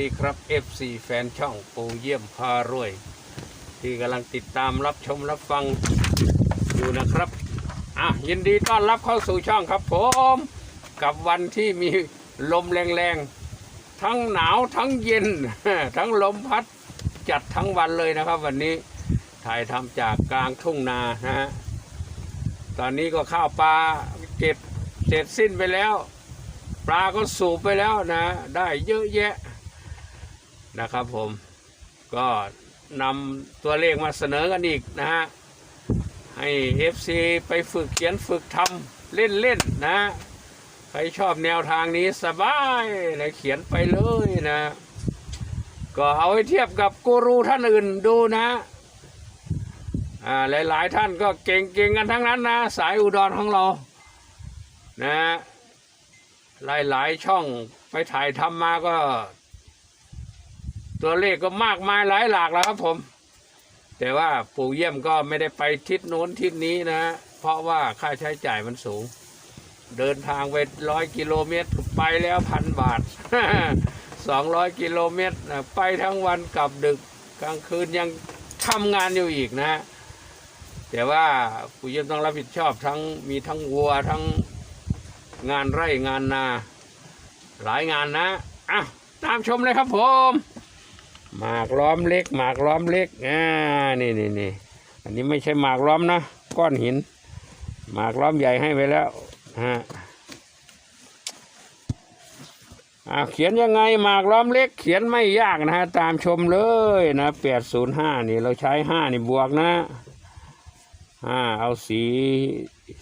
ดีครับ FC แฟนช่องปูเยี่ยมพารวย ที่กำลังติดตามรับชมรับฟังอยู่นะครับ อะ ยินดีต้อนรับเข้าสู่ช่องครับผม กับวันที่มีลมแรงๆ ทั้งหนาวทั้งเย็น ทั้งลมพัดจัดทั้งวันเลยนะครับ วันนี้ถ่ายทำจากกลางทุ่งนานะฮะตอนนี้ก็ข้าวปลาเก็บเสร็จสิ้นไปแล้ว ปลาก็สูบไปแล้วนะ ได้เยอะแยะ นะครับผมก็นำตัวเลขมาเสนอกันอีกนะฮะ ให้ FC ไปฝึกเขียนฝึกทำเล่นๆนนะใครชอบแนวทางนี้สบายเลยเขียนไปเลยนะ ก็เอาไว้เทียบกับกูรูท่านอื่นดูนะอ่าหลายๆท่านก็เก่งๆกันทั้งนั้นนะ สายอุดรของเรานะหลายๆช่องไปถ่ายทำมาก็ ตัวเลขก็มากมายหลายหลากแล้วครับผม แต่ว่าปู่เยี่ยมก็ไม่ได้ไปทิศโน้นทิศนี้นะ เพราะว่าค่าใช้จ่ายมันสูง เดินทางไปร้อยกิโลเมตรไปแล้วพันบาทสองร้อยกิโลเมตรไปทั้งวันกลับดึกกลางคืนยังทำงานอยู่อีกนะ แต่ว่าปู่เยี่ยมต้องรับผิดชอบทั้งมีทั้งวัวทั้งงานไร่งานนา หลายงานนะอะตามชมเลยครับผม หมากล้อมเล็ก หมากล้อมเล็กอ่านี่นี่นี่อันนี้ไม่ใช่หมากล้อมนะก้อนหิน หมากล้อมใหญ่ให้ไปแล้วฮะอ่าเขียนยังไงหมากล้อมเล็ก เขียนไม่ยากนะฮะตามชมเลยนะแปดศูนย์ห้านี่เราใช้ห้านี่บวกนะอ่าเอาสี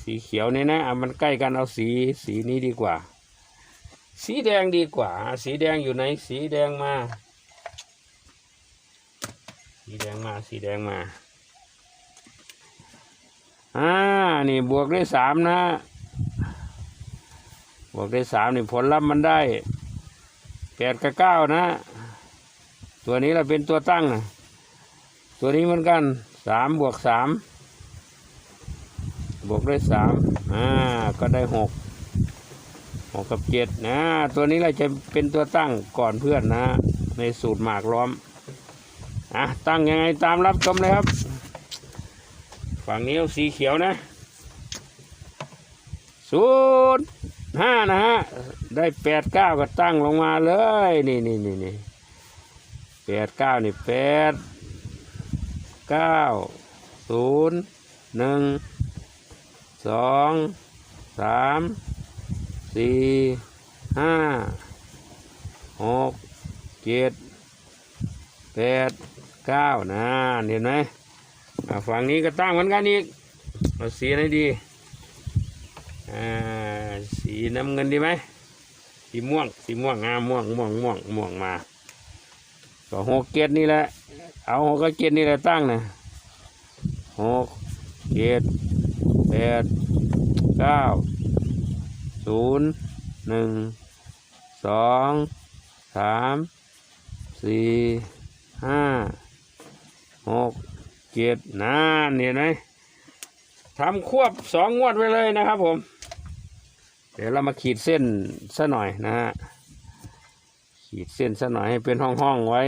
สีเขียวนี่นะอะมันใกล้กันเอาสีสีนี้ดีกว่า สีแดงดีกว่า สีแดงอยู่ไหนสีแดงมา สีแดงมาสีแดงมาอ่านี่บวกได้สามนะ บวกได้สามนี่ผลลัพธ์มันได้แปดกับเก้านะ ตัวนี้เราเป็นตัวตั้งนะตัวนี้เหมือนกันสามบวกสามบวกด้วยสามอ่า ก็ได้หกหกกับเจ็ดนะ ตัวนี้เราจะเป็นตัวตั้งก่อนเพื่อนนะ ในสูตรหมากล้อม อะตั้งยังไงตามรับชมเลยครับ ฝั่งนี้สีเขียวนะศูนย์ห้านะฮะ ได้แปดเก้าก็ตั้งลงมาเลย นี่นี่นี่นี่แปดเก้านี่แปดเก้าศูนย์หนึ่งสองสามสี่ห้าหกเจ็ดแปด เก้านะเห็นไหมฝั่งนี้ก็ตั้งเหมือนกันอีกเอาสีไหนดีอ่าสีน้ำเงินดีไหมสีม่วงสีม่วงงามม่วงม่วงม่วงม่วงมาก็หกเจ็ดนี่แหละเอาหกเจ็ดนี่แหละตั้งนะหกเจ็ดแปดเก้าศูนย์หนึ่งสองสามสี่ห้า หกเจ็ดนานเห็นไหมทำควบสองงวดไว้เลยนะครับผม เดี๋ยวเรามาขีดเส้นซะหน่อยนะฮะขีดเส้นซะหน่อยให้เป็นห้องๆไว้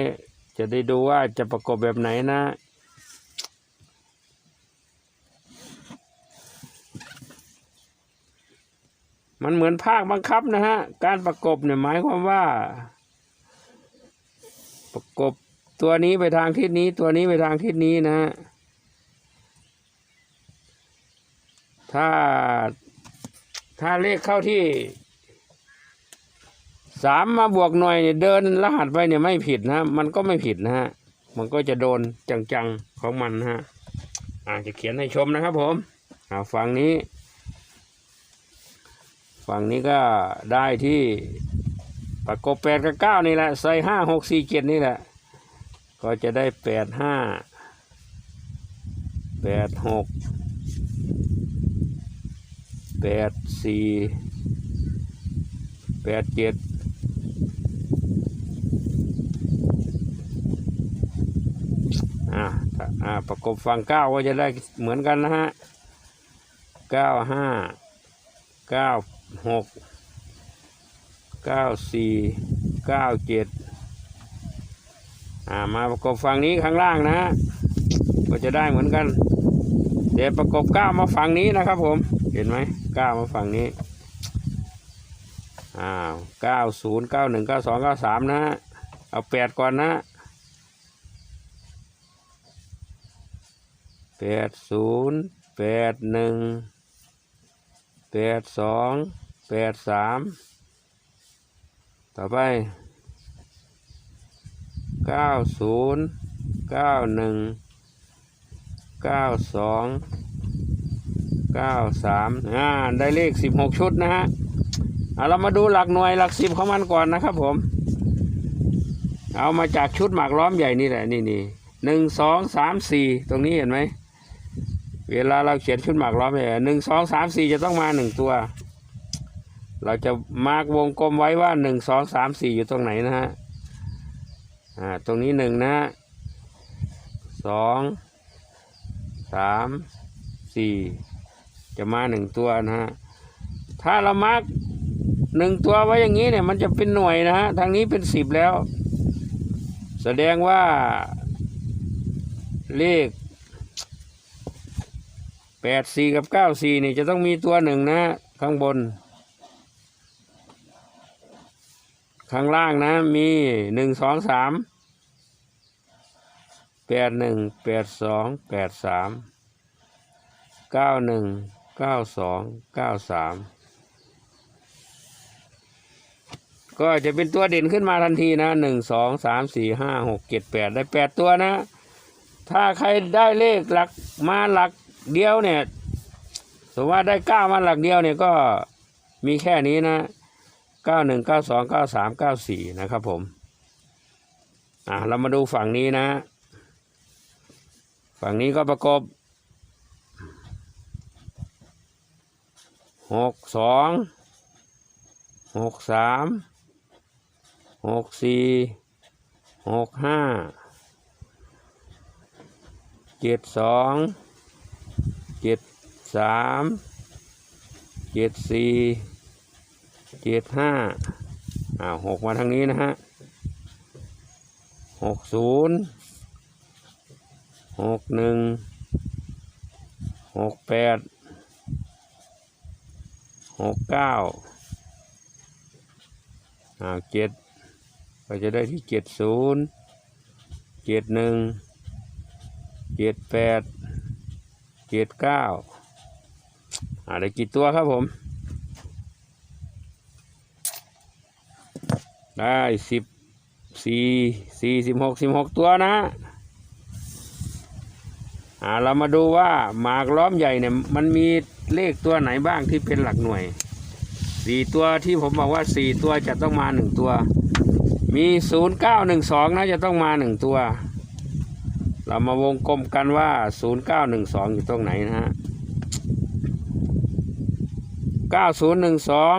จะได้ดูว่าจะประกบแบบไหนนะมันเหมือนภาคบังคับนะฮะ การประกบเนี่ยหมายความว่า ประกบ ตัวนี้ไปทางทิศนี้ ตัวนี้ไปทางทิศนี้นะฮะถ้า ถ้าเลขเข้าที่สามมาบวกหน่อยเนี่ยเดินรหัสไปเนี่ยไม่ผิดนะมันก็ไม่ผิดนะฮะมันก็จะโดนจังๆของมันนะฮะอาจจะเขียนให้ชมนะครับผมอาฝั่งนี้ ฝั่งนี้ก็ได้ที่ประกบแปดกับเก้านี่แหละใส่ห้าหกสี่เจ็ดนี่แหละ ก็จะได้แปดห้าแปดหกแปดสี่แปดเจ็ดอ่าอ่าประกบฝั่งเก้าก็จะได้เหมือนกันนะฮะเก้าห้าเก้าหกเก้าสี่เก้าเจ็ด อ่ามาประกบฝั่งนี้ข้างล่างนะฮะก็จะได้เหมือนกัน เดี๋ยวประกบเก้ามาฝั่งนี้นะครับผม เห็นไหมเก้ามาฝั่งนี้ อ้าวเก้าศูนย์เก้าหนึ่งเก้าสองเก้าสามนะฮะ เอาแปดก่อนนะแปดศูนย์แปดหนึ่งแปดสองแปดสามต่อไป เก้าศูนย์เก้าหนึ่งเก้าสองเก้าสามอ่าได้เลขสิบหกชุดนะฮะเอาเรามาดูหลักหน่วยหลักสิบของมันก่อนนะครับผม เอามาจากชุดหมากล้อมใหญ่นี่แหละนี่นี่หนึ่งสองสามสี่ตรงนี้เห็นไหมเวลาเราเขียนชุดหมากล้อมเนี่ยหนึ่งสองสามสี่จะต้องมาหนึ่งตัว เราจะมาร์กวงกลมไว้ว่าหนึ่งสองสามสี่อยู่ตรงไหนนะฮะ อ่าตรงนี้หนึ่งนะฮะสองสามสี่จะมาหนึ่งตัวนะฮะถ้าเรามาร์กหนึ่งตัวไว้อย่างนี้เนี่ย มันจะเป็นหน่วยนะฮะทางนี้เป็นสิบแล้ว แสดงว่า เลขแปดสี่กับเก้าสี่นี่จะต้องมีตัวหนึ่งนะ ข้างบน ข้างล่างนะมีหนึ่งสองสามแปดหนึ่งแปดสองแปดสามเก้าหนึ่งเก้าสองเก้าสามก็จะเป็นตัวเด่นขึ้นมาทันทีนะหนึ่งสองสามสี่ห้าหกเจ็ดแปดได้แปดตัวนะ ถ้าใครได้เลขหลักมาหลักเดียวเนี่ยสมมติว่าได้เก้ามาหลักเดียวเนี่ยก็มีแค่นี้นะ เก้าหนึ่งเก้าสองเก้าสามเก้าสี่นะครับผมอ่าเรามาดูฝั่งนี้นะ ฝั่งนี้ก็ประกบหกสองหกสามหกสี่หกห้าเจ็ดสองเจ็ดสามเจ็ดสี่ เจ็ดห้าอ้าวหกมาทางนี้นะฮะหกศูนย์หกหนึ่งหกแปดหกเก้าอ้าวเจ็ดก็จะได้ที่เจ็ดศูนย์เจ็ดหนึ่งเจ็ดแปดเจ็ดเก้าอ่าได้กี่ตัวครับผม ได้สิบสี่สี่สิบหกสิบหกตัวนะอ่าเรามาดูว่าหมากล้อมใหญ่เนี่ยมันมีเลขตัวไหนบ้างที่เป็นหลักหน่วยสี่ตัวที่ผมบอกว่าสี่ตัวจะต้องมาหนึ่งตัว มีศูนย์เก้าหนึ่งสองนะจะต้องมาหนึ่งตัว เรามาวงกลมกันว่าศูนย์เก้าหนึ่งสองอยู่ตรงไหนนะฮะเก้าศูนย์หนึ่งสอง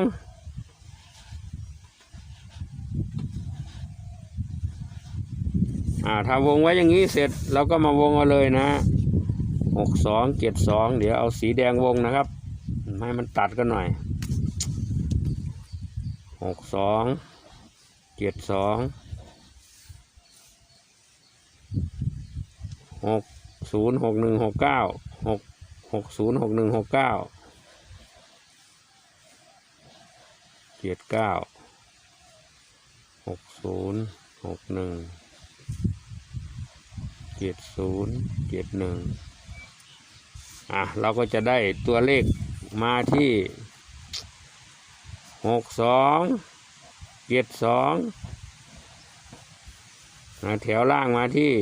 อ่าถ้าวงไว้อย่างนี้เสร็จเราก็มาวงเอาเลยนะหกสองเจ็ดสองเดี๋ยวเอาสีแดงวงนะครับ ให้มันตัดกันหน่อยหกสองเจ็ดสองหกศูนย์หกหนึ่งหกเก้าหกหกศูนย์หกหนึ่งหกเก้าเจ็ดเก้าหกศูนย์หกหนึ่ง เจ็ดศูนย์เจ็ดหนึ่งอะเราก็จะได้ตัวเลขมาที่หกสองเจ็ดสองแถวล่างมาที่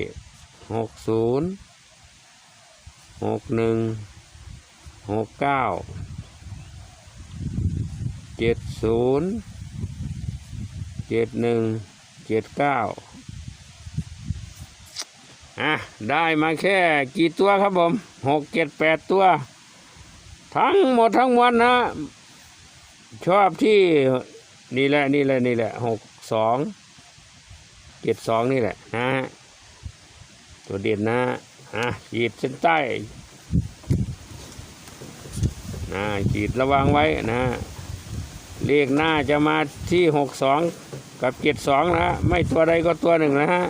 หกศูนย์หกหนึ่งหกเก้าเจ็ดศูนย์เจ็ดหนึ่งเจ็ดเก้า อะได้มาแค่กี่ตัวครับผมหกเจ็ดแปดตัว ทั้งหมดทั้งมวลนะ ชอบที่นี่แหละนี่แหละนี่แหละหกสองเจ็ดสองนี่แหละนะฮะตัวเด่นนะอะขีดเส้นใต้นะขีดระวังไว้นะเลขหน้าจะมาที่หกสองกับเจ็ดสองนะไม่ตัวใดก็ตัวหนึ่งนะฮะ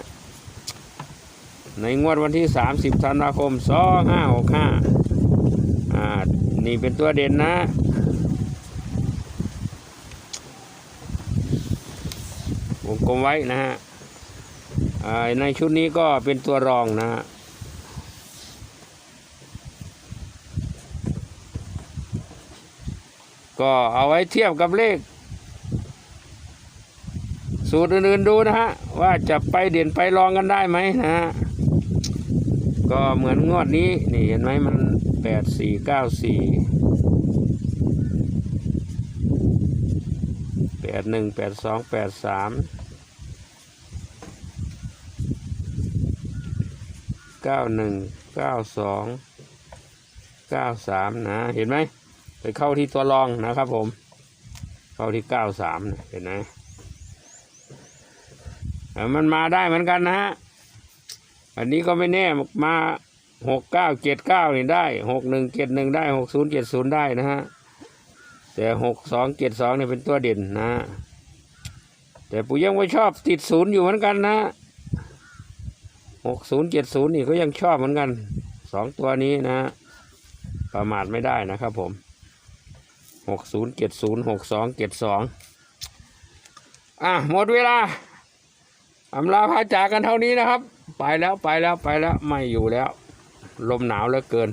ในงวดวันที่ 30 ธันวาคม 2565อ่า นี่เป็นตัวเด่นนะ วงกลมไว้นะฮะอ่าในชุดนี้ก็เป็นตัวรองนะฮะก็เอาไว้เทียบกับเลข สูตรอื่นๆดูนะฮะ ว่าจะไปเด่นไปรองกันได้ไหมนะฮะ ก็เหมือนงวดนี้นี่เห็นไหมมันแปดสี่เก้าสี่แปดหนึ่งแปดสองแปดสามเก้าหนึ่งเก้าสองเก้าสามนะ เห็นไหมไปเข้าที่ตัวรองนะครับผม เข้าที่เก้าสามเห็นไหมมันมาได้เหมือนกันนะฮะ อันนี้ก็ไม่แน่มาหกเก้าเจ็ดเก้านี่ได้หกหนึ่งเจ็ดหนึ่งได้หกศูนย์เจ็ดศูนย์ได้นะฮะแต่หกสองเจ็ดสองเนี่ยเป็นตัวเด่นนะ แต่ปู่ยังไม่ชอบติดศูนย์อยู่เหมือนกันนะหกศูนย์เจ็ดศูนย์นี่ก็ยังชอบเหมือนกันสองตัวนี้นะฮะประมาทไม่ได้นะครับผมหกศูนย์เจ็ดศูนย์หกสองเจ็ดสองอะหมดเวลาอำลาพาจากกันเท่านี้นะครับ ไปแล้วไปแล้วไปแล้วไม่อยู่แล้ว ลมหนาวเหลือเกิน